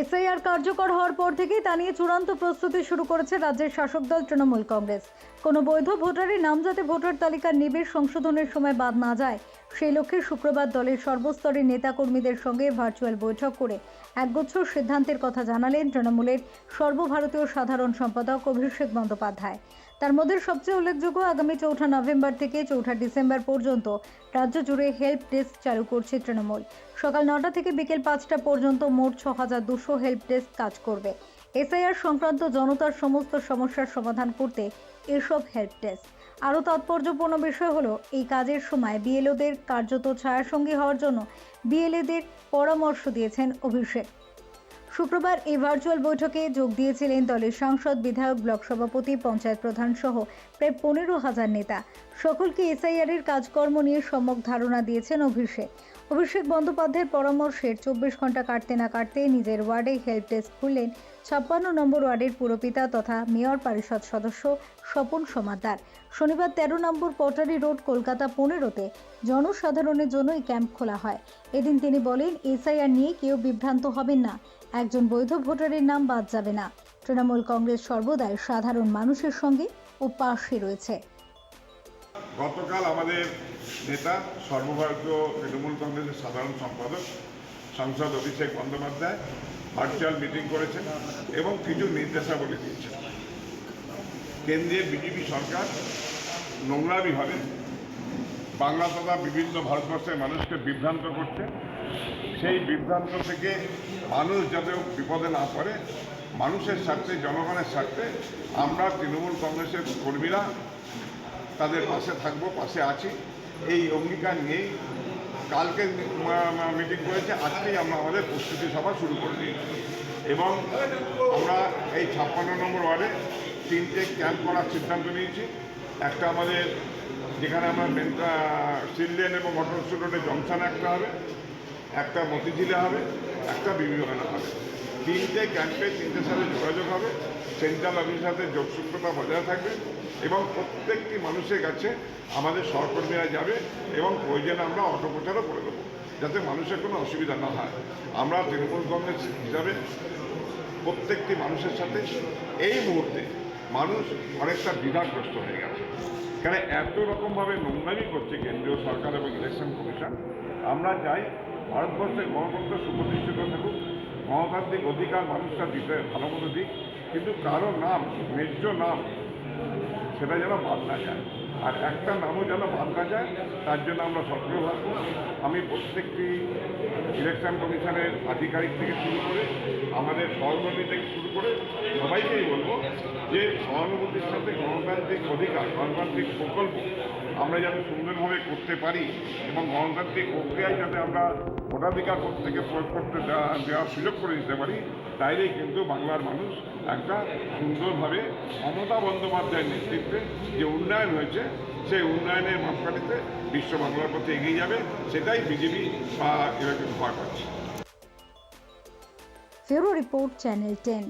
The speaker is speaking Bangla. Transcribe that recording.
এসআইআর কার্যকর হওয়ার পর থেকেই তা নিয়ে চূড়ান্ত প্রস্তুতি শুরু করেছে রাজ্যের শাসক দল তৃণমূল কংগ্রেস। কোনো বৈধ ভোটারের নাম যাতে ভোটার তালিকার নিবিড় সংশোধনের সময় বাদ না যায়। সেই লক্ষ্যে শুক্রবার দলের সর্বস্তরের নেতাকর্মীদের সঙ্গে ভার্চুয়াল বৈঠক করে একগুচ্ছ সিদ্ধান্তের কথা জানালেন তৃণমূলের সর্বভারতীয় সাধারণ সম্পাদক অভিষেক বন্দ্যোপাধ্যায়। তার মধ্যে সবচেয়ে উল্লেখযোগ্য আগামী চৌঠা নভেম্বর থেকে চৌঠা ডিসেম্বর পর্যন্ত রাজ্য জুড়ে হেল্প ডেস্ক চালু করছে তৃণমূল। সকাল নটা থেকে বিকেল পাঁচটা পর্যন্ত মোট ছ হাজার দুশো হেল্প ডেস্ক কাজ করবে। এসআইআর সংক্রান্ত জনতার সমস্ত সমস্যার সমাধান করতে এসব হেল্প ডেস্ক। আরও তাৎপর্যপূর্ণ বিষয় হলো, এই কাজের সময় বিএলওদের কার্যত ছায়াসঙ্গী হওয়ার জন্য বিএলএদের পরামর্শ দিয়েছেন অভিষেক। শুক্রবার এই ভার্চুয়াল বৈঠকে যোগ দিয়েছিলেন দলের সাংসদ, বিধায়ক, ব্লক সভাপতি, পঞ্চায়েত প্রধান সহ প্রায় পনেরো হাজার নেতা। সকলকে এসআইআর এর কাজকর্ম নিয়ে সম্যক ধারণা দিয়েছেন অভিষেক। অভিষেক বন্দ্যোপাধ্যায়ের পরামর্শের চব্বিশ ঘণ্টা কাটতে না কাটতে নিজের ওয়ার্ডে হেল্প ডেস্ক খুললেন ছাপ্পান্ন নম্বর ওয়ার্ডের পুরপিতা তথা মেয়র পরিষদ সদস্য স্বপন সমাদার। শনিবার তেরো নম্বর পটারি রোড, কলকাতা পনেরোতে জনসাধারণের জন্য এই ক্যাম্প খোলা হয়। এদিন তিনি বলেন এসআইআর নিয়ে কেউ বিভ্রান্ত হবেন না। একজন বৈধ ভোটারের নাম বাদ যাবে না। তৃণমূল কংগ্রেস সর্বদাই সাধারণ মানুষের সঙ্গে ও পাশে রয়েছে। গতকাল আমাদের নেতা, সর্বভারতীয় তৃণমূল কংগ্রেসের সাধারণ সম্পাদক, সাংসদ অভিষেক বন্দ্যোপাধ্যায়, ভার্চুয়াল মিটিং করেছেন এবং কিছু নির্দেশাবলী দিয়েছেন। কেন্দ্রের বিজেপি সরকার নোংরামিভাবে বাংলা তথা বিভিন্ন ভারতবর্ষের মানুষকে বিভ্রান্ত করছে। সেই বিভ্রান্ত থেকে মানুষ যাতে বিপদে না পড়ে, মানুষের স্বার্থে, জনগণের স্বার্থে আমরা তৃণমূল কংগ্রেসের কর্মীরা তাদের পাশে থাকব, পাশে আছি। এই অঙ্গীকার নিয়েই কালকে মিটিং করেছে আজকেই আমরা আমাদের প্রস্তুতি সভা শুরু করে দিয়েছি। এবং আমরা এই ছাপ্পান্ন নম্বর ওয়ার্ডে তিনটে ক্যাম্প করার সিদ্ধান্ত নিয়েছি। একটা আমাদের যেখানে আমার সিললেন এবং মটরসুল রোডে জংশন একটা হবে, একটা মতিঝিলে হবে, একটা বিবেকানা হবে। তিনটে ক্যাম্পে, তিনটে সাথে যোগাযোগ হবে, সেন্ট্রাল অফিসের সাথে যোগসূত্রতা বজায় থাকবে এবং প্রত্যেকটি মানুষের কাছে আমাদের সহকর্মীরা যাবে এবং প্রয়োজনে আমরা অটো প্রচারও করে দেবো, যাতে মানুষের কোনো অসুবিধা না হয়। আমরা তৃণমূল কংগ্রেস হিসাবে প্রত্যেকটি মানুষের সাথে এই মুহূর্তে মানুষ অনেকটা দ্বিধাগ্রস্ত হয়ে গেছে। কারণ এত রকমভাবে নোংরামি করছে কেন্দ্রীয় সরকার এবং ইলেকশন কমিশন আমরা চাই ভারতবর্ষের গণতন্ত্র সুপ্রতিষ্ঠিত থাকুক, গণতান্ত্রিক অধিকার মানুষরা দিতে ভালো মতো দিক, কিন্তু কারও নাম, ন্যায্য নাম, সেটা যেন বাদ না যায়। আর একটা নামও যেন বাদ না যায়, তার জন্য আমরা সক্রিয় থাকব। আমি প্রত্যেকটি ইলেকশন কমিশনের আধিকারিক থেকে শুরু করে আমাদের সহকর্মী থেকে শুরু করে সবাইকেই বলব যে সহানুভূতির সাথে গণতান্ত্রিক অধিকার, গণতান্ত্রিক প্রকল্প আমরা যাতে সুন্দরভাবে করতে পারি এবং গণতান্ত্রিক প্রক্রিয়ায় যাতে আমরা ভোটাধিকার থেকে প্রয়োগ করতে দেওয়া, দেওয়ার সুযোগ করে দিতে পারি, তাইলেই কিন্তু বাংলার মানুষ একটা সুন্দরভাবে মমতা বন্দ্যোপাধ্যায়ের নেতৃত্বে যে উন্নয়ন হয়েছে সেই উন্নয়নের মাপকাঠিতে বিশ্ব বাংলার পথে এগিয়ে যাবে, সেটাই বিজেপি বা এরকম ভয় পাচ্ছে। Report channel ten.